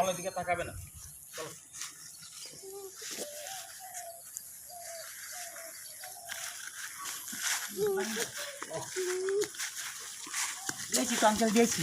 আমার দিকে তাকাবে না। চলো। দিয়েছি তো আঙ্কেল দিয়েছি।